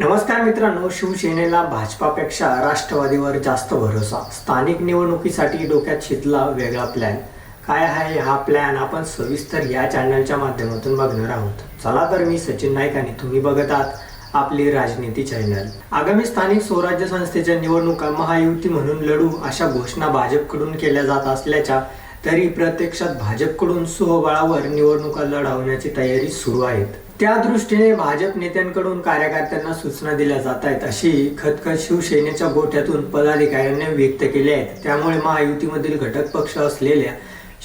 नमस्कार मित्रांनो शिवसेनेला भाजपापेक्षा राष्ट्रवादीवर जास्त भरोसा. स्थानिक निवडणुकीसाठी डोक्यात शितला वेगळा प्लॅन काय आहे हा प्लॅन आपण सविस्तर या चॅनलच्या माध्यमातून बघणार आहोत. चला तर मी सचिन नाईक आणि तुम्ही बघत आहात आपली राजनीती चॅनल आगामी स्थानिक स्वराज्य संस्थेच्या निवडणुका महायुती म्हणून लढू अशा घोषणा भाजपकडून केल्या जात असल्याच्या तरी प्रत्यक्षात भाजपकडून सोहबळावर निवडणुका लढवण्याची तयारी सुरू आहेत. त्या दृष्टीने भाजप नेत्यांकडून कार्यकर्त्यांना सूचना दिल्या जात आहेत अशी खतखत शिवसेनेच्या गोठ्यातून पदाधिकाऱ्यांनी व्यक्त केली आहेत. त्यामुळे महायुतीमधील घटक पक्ष असलेल्या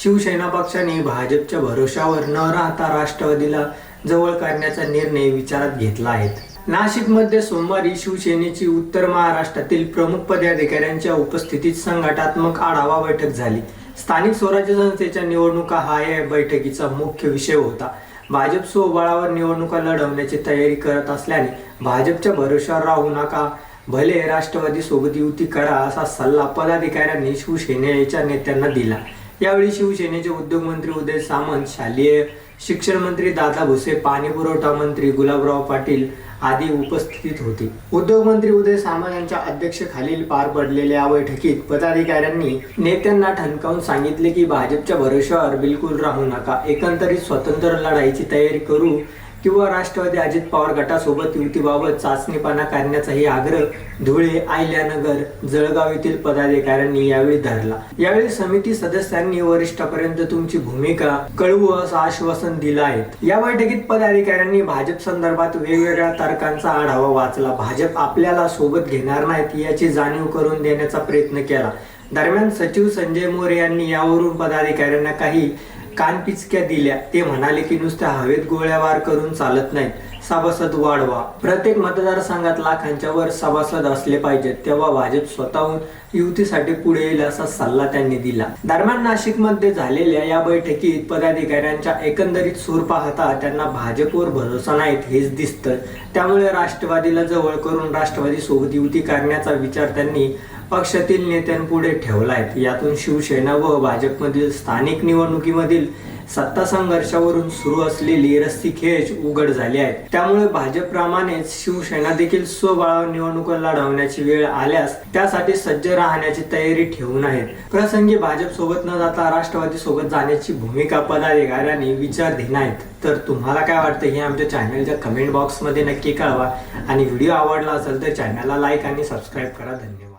शिवसेना पक्षाने भाजपच्या भरोशावर न राहता राष्ट्रवादीला जवळ करण्याचा निर्णय विचारात घेतला आहे. नाशिकमध्ये सोमवारी शिवसेनेची उत्तर महाराष्ट्रातील प्रमुख पदाधिकाऱ्यांच्या उपस्थितीत संघटनात्मक आढावा बैठक झाली. स्थानिक स्वराज्य संस्थेच्या निवडणुका हा या बैठकीचा मुख्य विषय होता. भाजप स्वबळावर निवडणुका लढवण्याची तयारी करत असल्याने भाजपच्या भरोशावर राहू नका. भले राष्ट्रवादी सोबत युती करा असा सल्ला पदाधिकाऱ्यांनी शिवसेनेच्या नेत्यांना दिला. यावेळी शिवसेनेचे उद्योगमंत्री उदय सामंत शालेय शिक्षण मंत्री दादा भुसे पाणी पुरवठा मंत्री गुलाबराव पाटील आदी उपस्थित होते. उद्योग मंत्री उदय सामंत यांच्या अध्यक्षखालील पार पडलेल्या बैठकीत पदाधिकाऱ्यांनी नेत्यांना ठणकावून सांगितले की भाजपच्या भरोश्यावर बिलकुल राहू नका. एकंदरीत स्वतंत्र लढाईची तयारी करू किंवा राष्ट्रवादी अजित पवार गटासोबत युतीबाबत चाचणीपणा करण्याचाही आग्रह धुळे आयल्यानगर जळगाव येथील पदाधिकाऱ्यांनी यावेळी धरला. यावेळी समिती सदस्यांनी वरिष्ठापर्यंत तुमची भूमिका कळवू असं आश्वासन दिलं आहे. या बैठकीत पदाधिकाऱ्यांनी भाजप संदर्भात वेगवेगळ्या तर्कांचा आढावा वाचला. भाजप आपल्याला सोबत घेणार नाहीत याची जाणीव करून देण्याचा प्रयत्न केला. दरम्यान सचिव संजय मोरे यांनी यावरून पदाधिकाऱ्यांना काही कानपिचक्या दिल्या. ते म्हणाले की नुसत्या हवेत गोळ्यावार करून चालत नाहीत. सभासद वाढवा. प्रत्येक मतदारसंघात लाखांच्या वर सभासद असले पाहिजेत. तेव्हा भाजप स्वतःहून युतीसाठी पुढे येईल असा सल्ला त्यांनी दिला. दरम्यान नाशिकमध्ये झालेल्या या बैठकीत पदाधिकाऱ्यांच्या एकंदरीत सूर पाहता त्यांना भाजपवर भरोसा नाहीत हेच दिसतं त्यामुळे राष्ट्रवादीला जवळ करून राष्ट्रवादी सोबत युती करण्याचा विचार त्यांनी पक्षातील नेत्यांपुढे ठेवलायत. यातून शिवसेना व भाजपमधील स्थानिक निवडणुकीमधील सत्ता संघर्षावरून सुरू असलेली रस्सीखेच उघड झाली आहे. त्यामुळे भाजपप्रमाणेच शिवसेना देखील स्वबळावर निवडणुका लढवण्याची वेळ आल्यास त्यासाठी सज्ज राहण्याची तयारी ठेवून आहेत. प्रसंगी भाजप सोबत न जाता राष्ट्रवादी सोबत जाण्याची भूमिका पदाधिकाऱ्यांनी विचारधीन आहेत तर तुम्हाला काय वाटतं हे आमच्या चॅनलच्या कमेंट बॉक्समध्ये नक्की कळवा. आणि व्हिडिओ आवडला असेल तर चॅनलला लाईक आणि सबस्क्राईब करा. धन्यवाद.